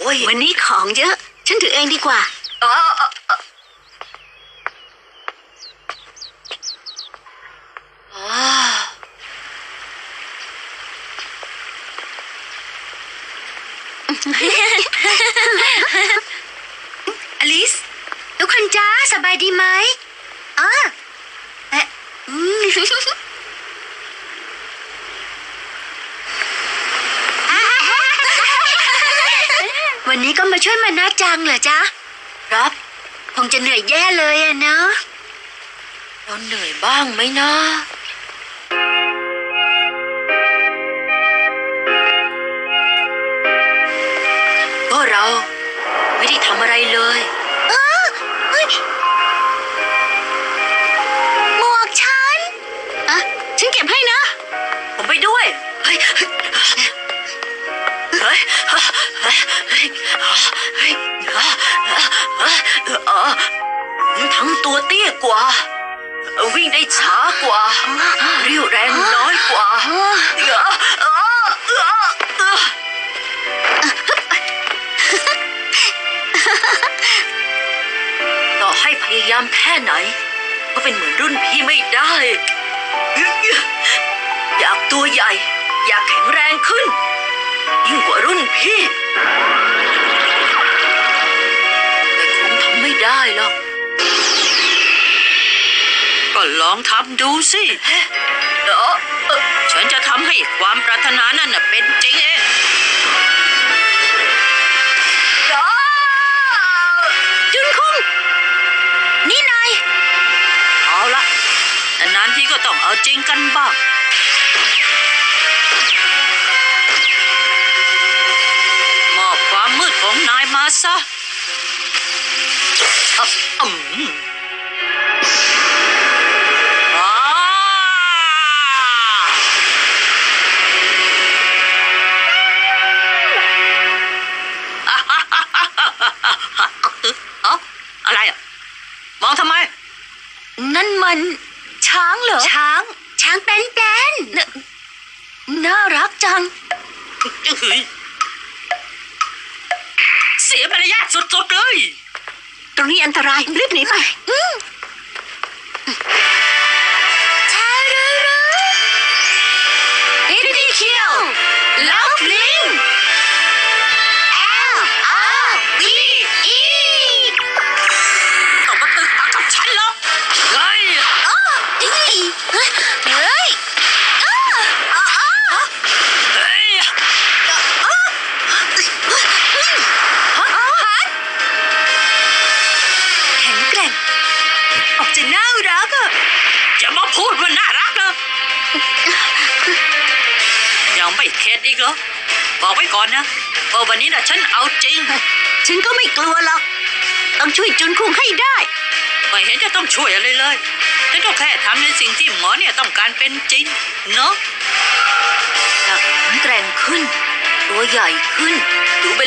โอ้ยวันนี้ของเยอะ ฉันถือเองดีกว่าออเออเอออ่าอลิส ทุกคนจ้า สบายดีไหมอ๋อเอ๊ะอืม วันนี้ก็มาช่วยมานาจังเหรอจ๊ะรับคงจะเหนื่อยแย่เลยอะเนาะเราเหนื่อยบ้างไหมนะก็เราไม่ได้ทำอะไรเลย ทั้งตัวเตี้ยกว่า วิ่งได้ช้ากว่าเรียวแรงน้อยกว่าต่อให้พยายามแค่ไหน ก็เป็นเหมือนรุ่นพี่ไม่ได้ อยากตัวใหญ่ อยากแข็งแรงขึ้น ยิ่งกว่ารุ่นพี่ แต่คงทำไม่ได้หรอกก็ลองทำดูสิเออเอ่อฉันจะทำให้ความปรารถนานั่นน่ะเป็นจริงเองอ้าจุนคุงนี่นาย เอาละนานๆทีก็ต้องเอาจริงกันบ้าง ของนายมาซะอะอืมอ่าเอ้าอะไรอะ มองทำไม นั่นมัน ช้างเหรอ ช้าง ช้างแป้นแป้นนน่ารักจัง เฮ้ยเสียมารยาทสุดๆเลย ตรงนี้อันตรายรีบหนีไป อืม มาพูดว่าน่ารักนะยังไม่เข็ดอีกเหรอ บอกไว้ก่อนนะว่าวันนี้นะฉันเอาจริง ฉันก็ไม่กลัวหรอก ต้องช่วยจุนคุงให้ได้ ไม่เห็นจะต้องช่วยอะไรเลยฉันก็แค่ทำในสิ่งที่หมอเนี่ยต้องการเป็นจริง เนาะอยากแข็งแกร่งขึ้น ตัวใหญ่ขึ้นดูเป็น